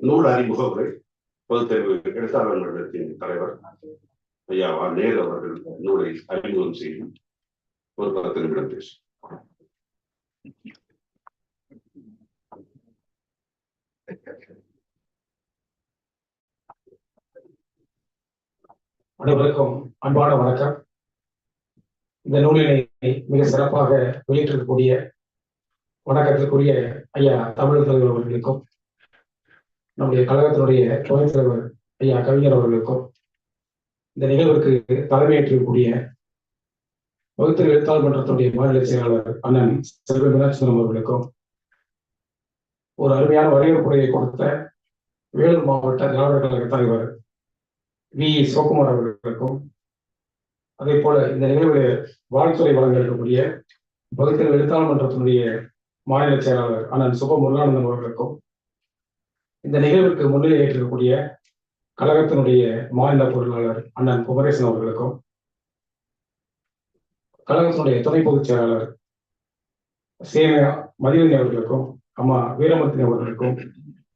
நூல் அறிமுக உரை பொதுத்தேர்வு எழுத்தாளர் மன்றத்தின் தலைவர் ஐயா நேர் அவர்கள் நூலை அறிமுகம் செய்யும் ஒரு பத்து நிமிடம் பேசும் அனைவருக்கும் அன்பான வணக்கம். இந்த நூலினை மிக சிறப்பாக வெளியிட்டிருக்கக்கூடிய வணக்கத்திற்குரிய ஐயா தமிழ் தலைவர் அவர்களுக்கும் நம்முடைய கழகத்தினுடைய துணைத் தலைவர் ஐயா கவிஞர் அவர்களுக்கும் இந்த நிகழ்வுக்கு தலைமையேற்றக்கூடிய வகுத்தல் எழுத்தாளர் மன்றத்தினுடைய மாநில செயலாளர் அண்ணன் செல்வ மீனாட்சிபுரம் அவர்களுக்கும் ஒரு அருமையான வரவேற்புரையை கொடுத்த வேலூர் மாவட்ட திராவிடர் கழக தலைவர் வி. சிவகுமார் அவர்களுக்கும் அதே போல இந்த நிகழ்வில் வாழ்த்துறை வழங்க இருக்கக்கூடிய பகுத்தறிவு எழுத்தாளர் மன்றத்தினுடைய மாநில செயலாளர் அண்ணன் சுப முருகானந்தன் அவர்களுக்கும் இந்த நிகழ்வுக்கு முன்னிலை ஏற்றிருக்கக்கூடிய கழகத்தினுடைய மாநில பொருளாளர் அண்ணன் குமரேசன் அவர்களுக்கும் கழகத்தினுடைய துணை பொதுச் செயலாளர் சேம மதிவதி அவர்களுக்கும் அம்மா வீரமூர்த்தி அவர்களுக்கும்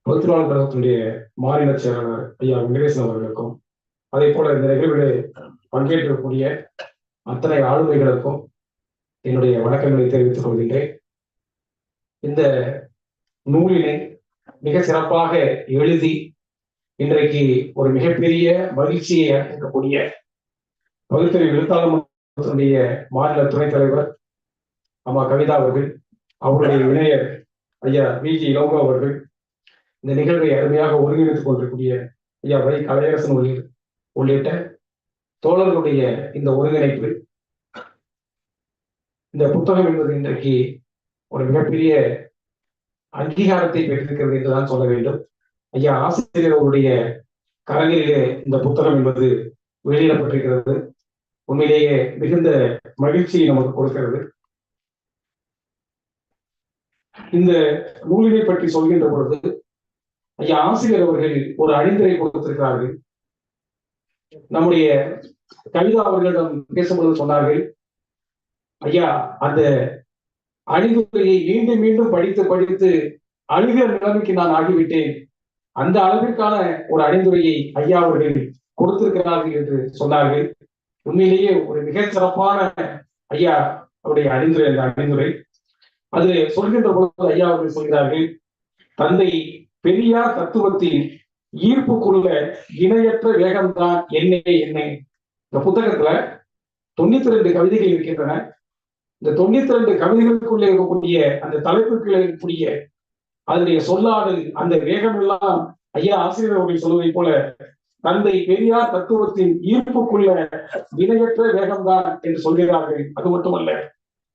பொதுத்தொழிலாளர் கழகத்தினுடைய மாநில செயலாளர் ஐயா வெங்கடேசன் அவர்களுக்கும் அதே போல இந்த நிகழ்வில் பங்கேற்கக்கூடிய அத்தனை ஆளுமைகளுக்கும் என்னுடைய வணக்கங்களை தெரிவித்துக் கொள்கின்றேன். இந்த நூலினை மிக சிறப்பாக எழுதி இன்றைக்கு ஒரு மிகப்பெரிய மகிழ்ச்சியை அளிக்கக்கூடிய பகுத்தறிவு எழுத்தாளர்களுடைய மாநில துணைத் தலைவர் அம்மா கவிதா அவர்கள் அவருடைய இணையர் ஐயா வி ஜி இளங்கோ அவர்கள் இந்த நிகழ்வை அருமையாக ஒருங்கிணைத்துக் கொண்டிருக்கூடிய ஐயா வை கலையரசன் உள்ளிட்ட தோழர்களுடைய இந்த ஒருங்கிணைப்பு இந்த புத்தகம் என்பது இன்றைக்கு ஒரு மிகப்பெரிய அங்கீகாரத்தை பெற்றிருக்கிறது என்றுதான் சொல்ல வேண்டும். ஐயா ஆசிரியர் அவருடைய இந்த புத்தகம் என்பது வெளியிடப்பட்டிருக்கிறது. உண்மையிலேயே மிகுந்த மகிழ்ச்சியை நமக்கு கொடுக்கிறது. இந்த நூலினை பற்றி சொல்கின்ற பொழுது ஐயா ஆசிரியர் அவர்கள் ஒரு அழிந்தரை கொடுத்திருக்கிறார்கள். நம்முடைய கவிதா அவர்களிடம் பேசும்பொழுது சொன்னார்கள் ஐயா அந்த அணிந்துரையை மீண்டும் மீண்டும் படித்து படித்து அழுகிற நிலைமைக்கு நான் ஆகிவிட்டேன். அந்த அளவிற்கான ஒரு அணிந்துரையை ஐயா அவர்கள் கொடுத்திருக்கிறார்கள் என்று சொன்னார்கள். உண்மையிலேயே ஒரு மிகச் சிறப்பான ஐயா அவருடைய அறிந்துரை அந்த அறிந்துரை அது சொல்கின்ற பொழுது ஐயா அவர்கள் சொல்கிறார்கள் தந்தை பெரியார் தத்துவத்தின் ஈர்ப்புக்குள்ள இணையற்ற வேகம்தான் என்னே என்ன. இந்த புத்தகத்துல தொண்ணூத்தி ரெண்டு கவிதைகள் இருக்கின்றன. இந்த தொண்ணூத்தி ரெண்டு கவிதைகளுக்குள்ளே இருக்கக்கூடிய அந்த தலைப்புக்குள்ளே இருக்கக்கூடிய அதனுடைய சொல்லாடல் அந்த வேகம் எல்லாம் ஐயா ஆசிரியர் அவர்கள் சொல்வதை போல தந்தை பெரியார் தத்துவத்தின் ஈர்ப்புக்குள்ள இணையற்ற வேகம்தான் என்று சொல்கிறார்கள். அது மட்டுமல்ல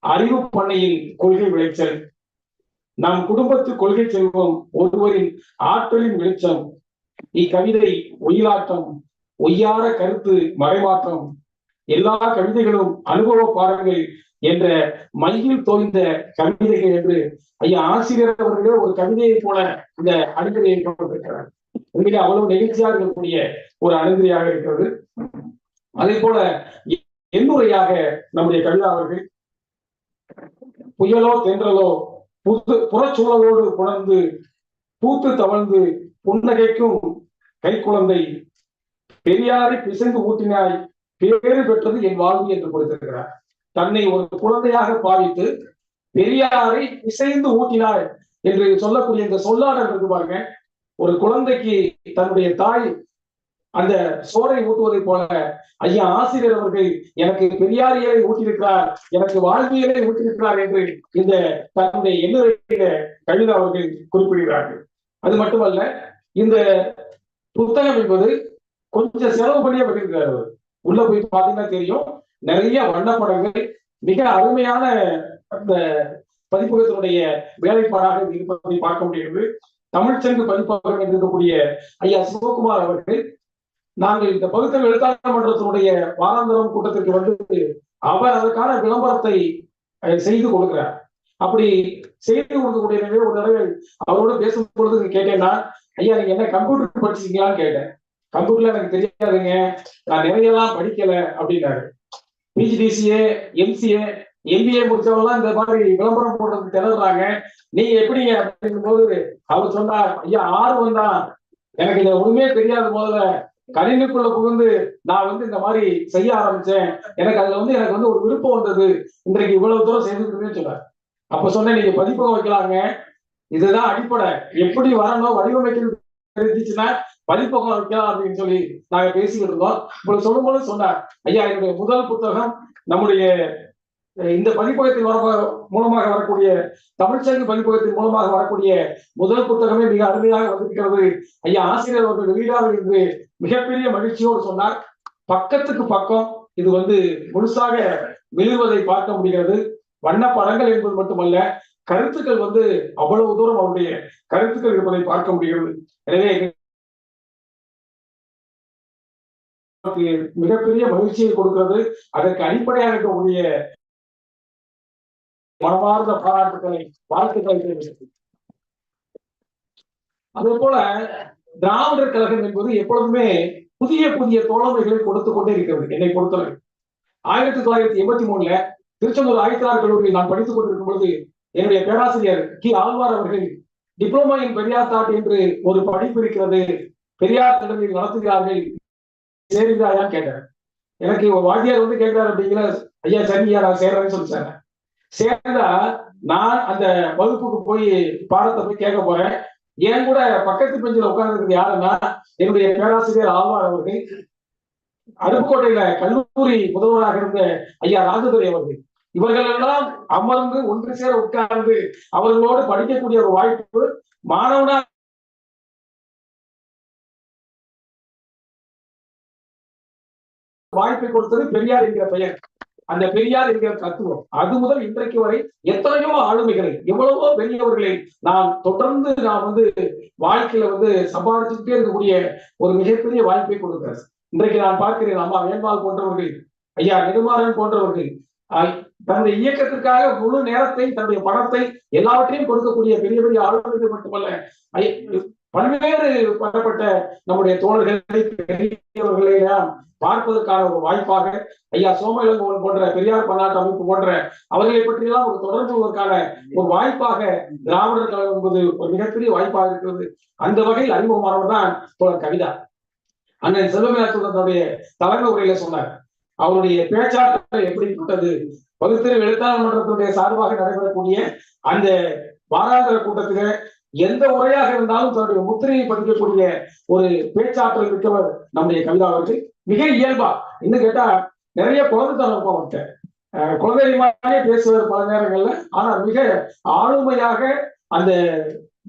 அறிவு பண்ணையில் கொள்கை விளைச்சல். நம் குடும்பத்து கொள்கை செல்வம் ஒருவரின் ஆற்றலின் வெளிச்சம். இக்கவிதை ஒயிலாட்டம் ஒய்யார கருத்து மறைமாற்றம். எல்லா கவிதைகளும் அனுபவ பாடங்கள் என்ற மையில் தோய்ந்த கவிதைகள் என்று ஐயா ஆசிரியர் அவர்களே ஒரு கவிதையை போல இந்த அணுகுறையை கொண்டிருக்கிறார் உண்மையிலே அவ்வளவு நெகிழ்ச்சியாக இருக்கக்கூடிய ஒரு அணுகுறையாக இருக்கிறது. அதே போல எண்ணுரையாக நம்முடைய கவிதா அவர்கள் புயலோ தென்றலோ புத்து புறச்சூழலோடு புணர்ந்து பூத்து தவழ்ந்து புன்னகைக்கும் கைக்குழந்தை பெரியாரை பிசைந்து ஊட்டினாய் பேறு பெற்றது என் வாழ்வு என்று கொடுத்திருக்கிறார். தன்னை ஒரு குழந்தையாக பாவித்து பெரியாரை இசைந்து ஊட்டினார் என்று சொல்லக்கூடிய இந்த சொல்லாடல் இருக்கு பாருங்க. ஒரு குழந்தைக்கு தன்னுடைய தாய் அந்த சோரை ஊட்டுவதை போல ஐயா ஆசிரியர் அவர்கள் எனக்கு பெரியாரியலை ஊட்டியிருக்கிறார் எனக்கு வாழ்வியலை ஊட்டியிருக்கிறார் என்று இந்த தன்னுடைய எண்ணுரையில கவிதா அவர்கள் குறிப்பிடுகிறார்கள். அது மட்டுமல்ல இந்த புத்தகம் என்பது கொஞ்சம் செலவு பண்ணியே பண்ணியிருக்கிறார் அவர். உள்ள போய் பாத்தீங்கன்னா தெரியும். நிறைய வண்ணப்படங்கள் மிக அருமையான அந்த பதிப்பகத்தினுடைய வேலைப்பாடாக இருப்பதை பார்க்க முடிகிறது. தமிழ்ச்சங்கு பதிப்பகம் இருக்கக்கூடிய ஐயா சிவகுமார் அவர்கள் நாங்கள் இந்த பகுத்தறிவு எழுத்தாளர் மன்றத்தினுடைய வாராந்தரம் கூட்டத்திற்கு வந்து அவர் அதற்கான விளம்பரத்தை அஹ், செய்து கொடுக்கிறார். அப்படி செய்து கொடுக்கக்கூடிய நிலையில் ஒரு தடவை அவரோட பேசும் பொழுது கேட்டேன்னா ஐயா நீங்க என்ன கம்ப்யூட்டர் படிச்சீங்களான்னு கேட்டேன். கம்ப்யூட்டர்ல எனக்கு தெரியாதுங்க. நான் நிறைய எல்லாம் படிக்கல அப்படின்னாரு. பிஜிடிசிஏ எம்சிஏ எம்பிஏ முடிச்சவங்கலாம் இந்த மாதிரி விளம்பரம் போடுறது திணறாங்க நீங்க எப்படிங்க அப்படிங்கும் போது அவர் சொன்னார் ஐயா ஆர்வம் தான். எனக்கு இதை ஒண்ணுமே தெரியாத முதல்ல கணினிக்குள்ள புகுந்து நான் வந்து இந்த மாதிரி செய்ய ஆரம்பிச்சேன். எனக்கு அதுல வந்து எனக்கு வந்து ஒரு விருப்பம் வந்தது. இன்றைக்கு இவ்வளவு தூரம் செய்திருக்குன்னு சொன்னார். அப்ப சொன்னேன் நீங்க பதிப்பகம் வைக்கலாங்க. இதுதான் அடிப்படை. எப்படி வரணும் வடிவமைக்கிறது தெரிஞ்சிச்சுன்னா பதிப்பகம் வைக்கலாம் அப்படின்னு சொல்லி நாங்க பேசிக்கிட்டு இருந்தோம். இப்படி சொல்லும்போது சொன்னார் ஐயா என்னுடைய முதல் புத்தகம் நம்முடைய இந்த பதிப்பகத்தின் வர மூலமாக வரக்கூடிய தமிழ்ச்சங்கு பதிப்பகத்தின் மூலமாக வரக்கூடிய முதல் புத்தகமே மிக அருமையாக வந்திருக்கிறது. ஐயா ஆசிரியர் அவர்கள் வெளியிடாது என்று மிகப்பெரிய மகிழ்ச்சியோடு சொன்னார். பக்கத்துக்கு பக்கம் இது வந்து முழுசாக வெளிவதை பார்க்க முடிகிறது. வண்ண படங்கள் என்பது மட்டுமல்ல கருத்துக்கள் வந்து அவ்வளவு தூரம் அவருடைய கருத்துக்கள் இருப்பதை பார்க்க முடிகிறது. எனவே மிகப்பெரிய மகிழ்ச்சியை கொடுக்கிறது. அதற்கு அடிப்படையாக இருக்கக்கூடிய மனமார்ந்த பாராட்டுக்களை வாழ்த்துக்களை தெரிவிக்கிறேன் அதே போல திராவிடர் கழகம் என்பது எப்பொழுதுமே புதிய புதிய தோழமைகளை கொடுத்து கொண்டே இருக்கிறது என்னை பொறுத்தவரை. ஆயிரத்தி தொள்ளாயிரத்தி எண்பத்தி மூணுல திருச்செந்தூர் ஆயத்தார் கல்லூரியில் நான் படித்துக் கொண்டிருக்கும் பொழுது என்னுடைய பேராசிரியர் கி. ஆழ்வார் அவர்கள் டிப்ளமா இன் பெரியார் தாட் என்று ஒரு படிப்பு இருக்கிறது. பெரியார் கல்லூரியில் நடத்துகிறார்கள். சேருகிறாயா கேட்டார். எனக்கு வாத்தியார் வந்து கேட்கிறார் அப்படிங்கிற ஐயா சரியா நான் சேர்றேன்னு சொல்லி சொன்னேன் சேர்ந்தா நான் அந்த வகுப்புக்கு போய் பாடத்தை போய் கேட்க போறேன். என் கூட பக்கத்து பெஞ்சில் உட்கார்ந்துருக்கு யாருன்னா என்னுடைய பேராசிரியர் ஆழ்வார் அவர்கள். அருப்புக்கோட்டையில கல்லூரி முதல்வராக இருந்த ஐயா ராஜதுரை அவர்கள். இவர்கள் எல்லாம் அமர்ந்து ஒன்று சேர உட்கார்ந்து அவர்களோடு படிக்கக்கூடிய ஒரு வாய்ப்பு மாணவனா வாய்ப்பை கொடுத்தது பெரியார் என்கிற பெயர். அந்த பெரியார் என்கிற தத்துவம். அது முதல் இன்றைக்கு வரை எத்தனையோ ஆளுமைகளை எவ்வளவோ பெரியவர்களை நாம் தொடர்ந்து நாம் வந்து வாழ்க்கையில வந்து சம்பாதிச்சுட்டே இருக்கக்கூடிய ஒரு மிகப்பெரிய வாய்ப்பை கொடுக்கிறார் இன்றைக்கு நான் பார்க்கிறேன் அம்மா வேண்பால் போன்றவர்கள் ஐயா நெடுமாறன் போன்றவர்கள் தன்னுடைய இயக்கத்திற்காக முழு நேரத்தை தன்னுடைய பணத்தை எல்லாவற்றையும் கொடுக்கக்கூடிய பெரிய பெரிய ஆளுநர்கள் மட்டுமல்ல பல்வேறு பலப்பட்ட நம்முடைய தோழர்களை பெரியவர்களை எல்லாம் பார்ப்பதற்கான ஒரு வாய்ப்பாக ஐயா சோமயிலங்கோவன் போன்ற பெரியார் பன்னாட்டு அமைப்பு போன்ற அவர்களை பற்றியெல்லாம் ஒரு தொடர்புவதற்கான ஒரு வாய்ப்பாக திராவிடர் கழகம் என்பது ஒரு மிகப்பெரிய வாய்ப்பாக இருக்கிறது. அந்த வகையில் அறிமுகமானவர் தான் தோழர் கவிதா. அண்ணன் செல்வமிலாத்துடைய தலைமை உரையில சொன்னார். அவருடைய பேச்சாற்றல் எப்படிப்பட்டது? பகுத்தறிவு எழுத்தாளர் மன்றத்தினுடைய சார்பாக நடைபெறக்கூடிய அந்த வாராந்திர கூட்டத்தில எந்த உரையாக இருந்தாலும் தன்னுடைய முத்திரையை பதிக்கக்கூடிய ஒரு பேச்சாற்றல் மிக்கவர் நம்முடைய கவிதா அவர்கள். மிக இயல்பா. இன்னும் கேட்டா நிறைய குழந்தைத்தனம் இருக்கும் அவர்கிட்ட. குழந்தை மாதிரியே பேசுவார் பல நேரங்கள்ல. ஆனா மிக ஆளுமையாக அந்த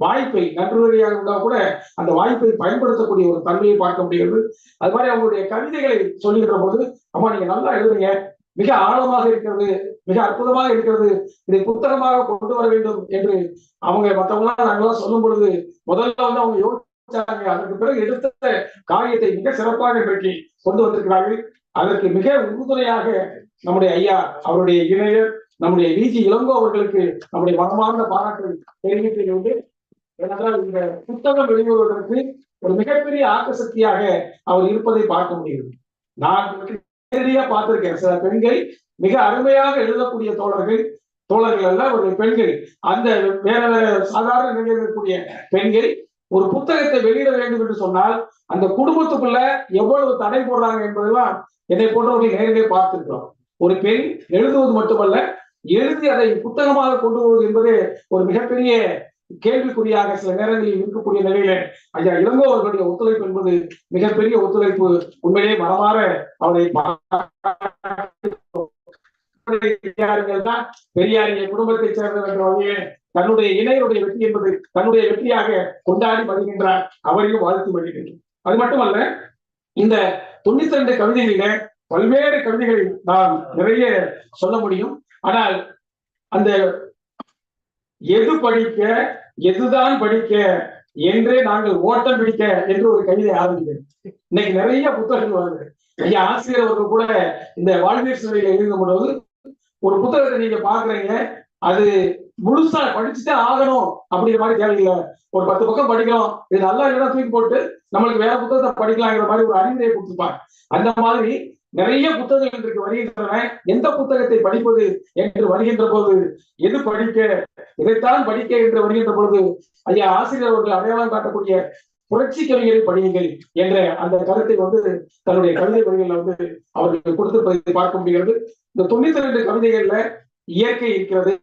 வாய்ப்பை நன்றுரையாக இருந்தா கூட அந்த வாய்ப்பை பயன்படுத்தக்கூடிய ஒரு தன்மையை பார்க்க முடிகிறது. அது மாதிரி அவங்களுடைய கவிதைகளை சொல்லுகின்ற போது அம்மா நீங்க நல்லா எழுதுங்க மிக ஆழமாக இருக்கிறது மிக அற்புதமாக இருக்கிறது. இதை புத்தகமாக கொண்டு வர வேண்டும் என்று அவங்க மற்றவங்களாம் நாங்களாம் சொல்லும் பொழுது முதல்ல வந்து அவங்க யோசிச்சாங்க. அதற்கு பிறகு எடுத்த காரியத்தை மிக சிறப்பாக இன்றைக்கு கொண்டு வந்திருக்கிறார்கள். அதற்கு மிக உறுதுணையாக நம்முடைய ஐயா அவருடைய இணையர் நம்முடைய விஜி இளங்கோ அவர்களுக்கு நம்முடைய மனமார்ந்த பாராட்டு தெரிவித்து கொண்டு ஏனென்றால் இந்த புத்தகம் வெளிவருவதற்கு ஒரு மிகப்பெரிய ஆக்க சக்தியாக அவர் இருப்பதை பார்க்க முடிகிறது. நான் நேரடியா பார்த்திருக்கேன். சில பெண்கள் மிக அருமையாக எழுதக்கூடிய தோழர்கள் தோழர்கள் அல்ல ஒரு பெண்கள். அந்த வேற வேற சாதாரண நிலையில் இருக்கக்கூடிய பெண்கள் ஒரு புத்தகத்தை வெளியிட வேண்டும் என்று சொன்னால் அந்த குடும்பத்துக்குள்ள எவ்வளவு தடை போடுறாங்க என்பதெல்லாம் என்னை போன்றவர்கள் நேரடியாக பார்த்திருக்கிறோம். ஒரு பெண் எழுதுவது மட்டுமல்ல எழுதி அதை புத்தகமாக கொண்டு வருவது என்பது ஒரு மிகப்பெரிய கேள்விக்குறியாக சில நேரங்களில் இருக்கக்கூடிய நிலையில ஐயா இளங்கோ அவர்களுடைய ஒத்துழைப்பு என்பது மிகப்பெரிய ஒத்துழைப்பு. உண்மையிலே மனமாற அவரை பெரியார்கள் தான் பெரியாரிய குடும்பத்தை சேர்ந்தவர் என்ற வகையிலே தன்னுடைய இணையருடைய வெற்றி என்பது தன்னுடைய வெற்றியாக கொண்டாடி வருகின்றார் அவரையும் வாழ்த்து வருகின்றோம் அது மட்டுமல்ல இந்த தொண்ணூத்தி ரெண்டு கவிதைகளில பல்வேறு கவிதைகளை நாம் நிறைய சொல்ல முடியும். ஆனால் அந்த எது படிக்க எதுதான் படிக்க என்றே நாங்கள் ஓட்டம் பிடிக்க என்று ஒரு கவிதை ஆரம்பிக்கிறேன் இன்னைக்கு நிறைய புத்தகங்கள் வருது. ஐயா ஆசிரியர் அவர்கள் கூட இந்த வாழ்வியல் சிலையில எழுதும் பொழுது ஒரு புத்தகத்தை நீங்க பாக்குறீங்க அது முழுசா படிச்சுட்டே ஆகணும் அப்படிங்கிற மாதிரி தேவையில்லை ஒரு பத்து பக்கம் படிக்கிறோம் இது நல்லா இல்லைன்னா தூக்கி போட்டு நம்மளுக்கு வேற புத்தகத்தை படிக்கலாங்கிற மாதிரி ஒரு அறிவுரையை கொடுத்துருப்பாங்க. அந்த மாதிரி நிறைய புத்தகங்கள் இருக்கு. வருகின்றன. எந்த புத்தகத்தை படிப்பது என்று வருகின்ற போது எது படிக்க இதைத்தான் படிக்க என்று வருகின்ற பொழுது ஐயா ஆசிரியர் அவர்கள் அடையாளம் காட்டக்கூடிய புரட்சி கவிஞரை படியுங்கள் என்ற அந்த கருத்தை வந்து தன்னுடைய கவிதை வரிகளில் வந்து அவர்கள் கொடுத்திருப்பதை பார்க்க முடிகிறது. இந்த தொண்ணூத்தி ரெண்டு கவிதைகள்ல இயற்கை இருக்கிறது.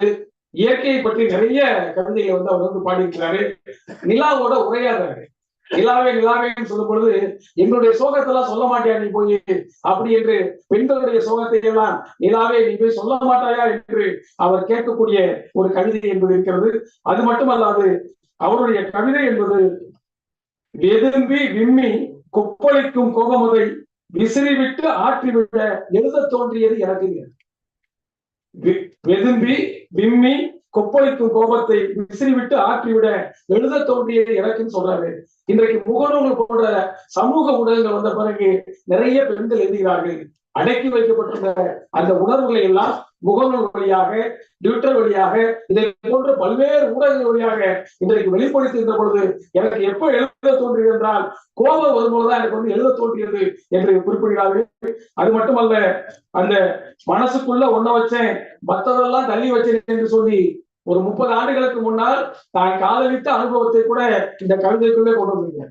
இயற்கையை பற்றி நிறைய கவிதைகளை வந்து அவர் வந்து பாடியிருக்கிறாரு. நிலாவோட உரையாடுறாரு நிலாவே நிலாவேன்னு சொல்லும் பொழுது எங்களுடைய சோகத்தெல்லாம் சொல்ல மாட்டியா நீ போய்? அப்படி என்று பெண்களுடைய சோகத்தை எல்லாம் நிலாவே நீ போய் சொல்ல மாட்டாயா? என்று அவர் கேட்கக்கூடிய ஒரு கவிதை என்பது இருக்கிறது. அது மட்டுமல்லாது அவருடைய கவிதை என்பது வெதும்பி விம்மி கொப்பளிக்கும் கோபமுதை விசிறிவிட்டு ஆற்றிவிட எழுத தோன்றியது எனக்கு. வி- வெதும்பி விம்மி கொப்பளிப்பு கோபத்தை விசிறிவிட்டு ஆற்றிவிட எழுத தோன்றியது எனக்குன்னு சொல்றாரு. இன்றைக்கு முகநூல் போன்ற சமூக ஊடகங்கள் வந்த பிறகு நிறைய பெண்கள் எழுதுகிறார்கள். அடக்கி வைக்கப்பட்டிருந்த அந்த உணர்வுகளை எல்லாம் முகநூல் வழியாக ட்விட்டர் வழியாக இதை போன்ற பல்வேறு ஊடகங்கள் வழியாக இன்றைக்கு வெளிப்படுத்துகின்ற பொழுது எனக்கு எப்ப எழுத தோன்றியது என்றால் கோபம் வரும்போதுதான் எனக்கு வந்து எழுத தோன்றியது என்று குறிப்பிடுகிறார்கள். அது மட்டுமல்ல அந்த மனசுக்குள்ள ஒண்ண வச்சேன் மற்றதெல்லாம் தள்ளி வச்சேன் என்று சொல்லி ஒரு முப்பது ஆண்டுகளுக்கு முன்னால் தான் காதலித்த அனுபவத்தை கூட இந்த கவிதைக்குள்ளே கொண்டு வந்தீங்க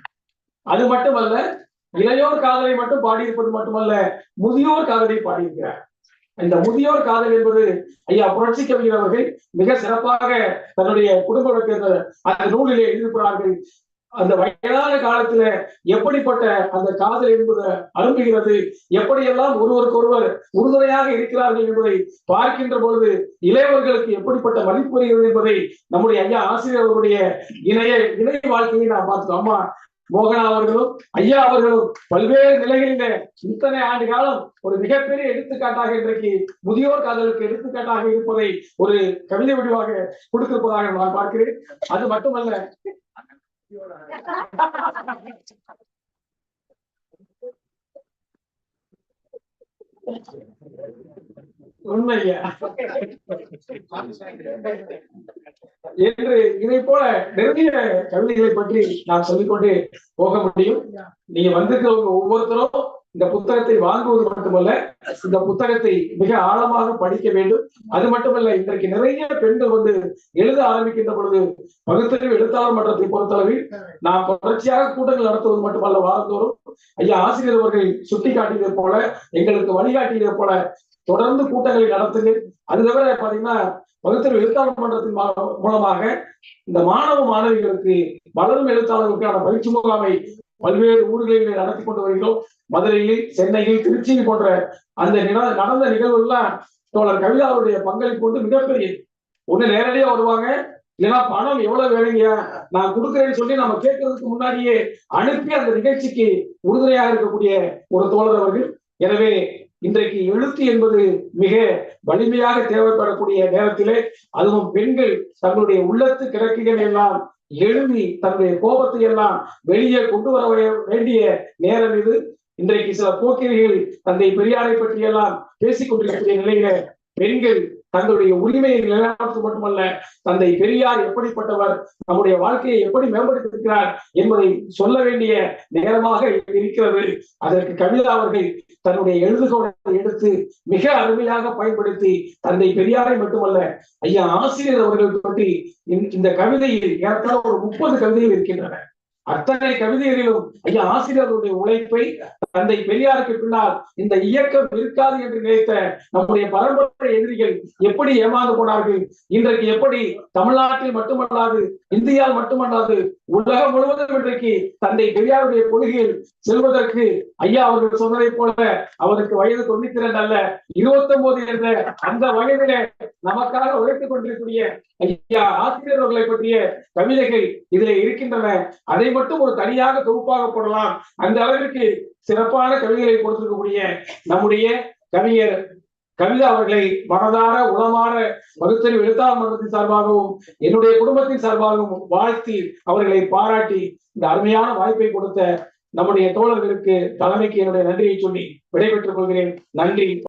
அது மட்டுமல்ல இளையோர் காதலை மட்டும் பாடியிருப்பது மட்டுமல்ல முதியோர் காதலை பாடியிருக்கிறார். இந்த முதியோர் காதல் என்பது ஐயா புரட்சி கவிஞர் அவர்கள் மிக சிறப்பாக தன்னுடைய குடும்ப வழக்கு அந்த நூலிலே எழுதியிருக்கிறார்கள். அந்த வயதான காலத்துல எப்படிப்பட்ட அந்த காதல் என்பது அரும்புகிறது எப்படியெல்லாம் ஒருவருக்கொருவர் உறுதுணையாக இருக்கிறார்கள் என்பதை பார்க்கின்ற பொழுது இளையவர்களுக்கு எப்படிப்பட்ட மதிப்பு வருகிறது என்பதை நம்முடைய ஐயா ஆசிரியர் அவருடைய இணைய இணைய வாழ்க்கையை நாம் பார்த்தோம் அம்மா மோகனா அவர்களும் ஐயா அவர்களும் பல்வேறு நிலைகளில இத்தனை ஆண்டு காலம் ஒரு மிகப்பெரிய எடுத்துக்காட்டாக இன்றைக்கு முதியோர் காதலுக்கு எடுத்துக்காட்டாக இருப்பதை ஒரு கவிதை வடிவாக கொடுத்திருப்பதாக நான் பார்க்கிறேன். அது மட்டுமல்ல உண்மையா? என்று இதை போல நிறைய கவிதைகளை பற்றி நான் சொல்லிக்கொண்டு போக முடியும். நீங்க வந்திருக்கிறவங்க ஒவ்வொருத்தரும் இந்த புத்தகத்தை வாங்குவது மட்டுமல்ல இந்த புத்தகத்தை மிக ஆழமாக படிக்க வேண்டும். அது மட்டுமல்ல இன்றைக்கு நிறைய பெண்கள் வந்து எழுத ஆரம்பிக்கின்ற பொழுது பகுத்தறிவு எழுத்தாளர் மன்றத்தை பொறுத்தளவில் நாம் தொடர்ச்சியாக கூட்டங்கள் நடத்துவது மட்டுமல்ல வாரந்தோறும். ஐயா ஆசிரியர் அவர்கள் சுட்டி காட்டியதை போல எங்களுக்கு வழிகாட்டியதை போல தொடர்ந்து கூட்டங்களை நடத்துது. அது தவிர பாத்தீங்கன்னா பகுத்தறிவு எழுத்தாளர் மன்றத்தின் மூலமாக இந்த மாணவ மாணவிகளுக்கு வளரும் எழுத்தாளர்களுக்கான பயிற்சி முகாமை பல்வேறு ஊர்களில் நடத்தி கொண்டு வருகிறோம். மதுரையில் சென்னையில் திருச்சியில் போன்ற அந்த நடந்த நிகழ்வுகள்லாம் தோழர் கவிதாவுடைய பங்களிப்பு வந்து மிகப்பெரிய. ஒண்ணு நேரடியா வருவாங்க இல்லைன்னா பணம் எவ்வளவு வேணுங்க நான் கொடுக்குறேன்னு சொல்லி நம்ம கேட்கறதுக்கு முன்னாடியே அனுப்பி அந்த நிகழ்ச்சிக்கு உறுதுணையாக இருக்கக்கூடிய ஒரு தோழர் அவர்கள். எனவே இன்றைக்கு எழுத்து என்பது மிக வலிமையாக தேவைப்படக்கூடிய நேரத்திலே அதுவும் பெண்கள் தங்களுடைய உள்ளத்து கிடக்குகள் எல்லாம் எழுதி தன்னுடைய கோபத்தை எல்லாம் வெளியே கொண்டு வர வேண்டிய நேரம் இது. இன்றைக்கு சில போக்கிரிகள் தந்தை பெரியாரை பற்றியெல்லாம் பேசிக் கொண்டிருக்கிற நிலையில பெண்கள் தங்களுடைய உரிமையை நிலைநாட்டுவது மட்டுமல்ல தந்தை பெரியார் எப்படிப்பட்டவர் நம்முடைய வாழ்க்கையை எப்படி மேம்படுத்தியிருக்கிறார் என்பதை சொல்ல வேண்டிய நேரமாக இருக்கிறது. அதற்கு கவிதா அவர்கள் தன்னுடைய எழுதுகோளை எடுத்து மிக அருமையாக பயன்படுத்தி தந்தை பெரியாரை மட்டுமல்ல ஐயா ஆசிரியர் அவர்கள் பற்றி இந்த- கவிதையில் ஏற்கனவே ஒரு முப்பது கவிதைகள் இருக்கின்றன. அத்தனை கவிதைகளிலும் ஐயா ஆசிரியர்களுடைய உழைப்பை தந்தை பெரியாருக்கு பின்னால் இந்த இயக்கம் இருக்காது என்று நினைத்த நம்முடைய பரம்பரை எதிரிகள் எப்படி ஏமாந்து போனார்கள்? இன்றைக்கு எப்படி தமிழ்நாட்டில் மட்டுமல்லாது இந்தியாவில் மட்டுமல்லாது உலகம் முழுவதும் இன்றைக்கு தந்தை பெரியாருடைய கொள்கையில் செல்வதற்கு ஐயா அவர்கள் சொன்னதை போல அவருக்கு வயது தொண்ணூத்தி இரண்டு அல்ல இருபத்தி ஒன்பது என்ற அந்த வயதில நமக்காக உழைத்துக் கொண்டிருக்கூடிய ஐயா ஆசிரியர்களை பற்றிய கவிதைகள் இதில் இருக்கின்றன. அதை மட்டும் ஒரு தனியாக தொகுப்பாக போடலாம். அந்த அளவிற்கு சிறப்பான கவிதைகளை கொடுத்திருக்கக்கூடிய நம்முடைய கவிஞர் கவிதா அவர்களை மனதார உளமான பகுத்தறிவு எழுத்தாளர் மன்றத்தின் சார்பாகவும் என்னுடைய குடும்பத்தின் சார்பாகவும் வாழ்த்தி அவர்களை பாராட்டி இந்த அருமையான வாய்ப்பை கொடுத்த நம்முடைய தோழர்களுக்கு தலைமைக்கு என்னுடைய நன்றியை சொல்லி விடைபெற்றுக் கொள்கிறேன். நன்றி.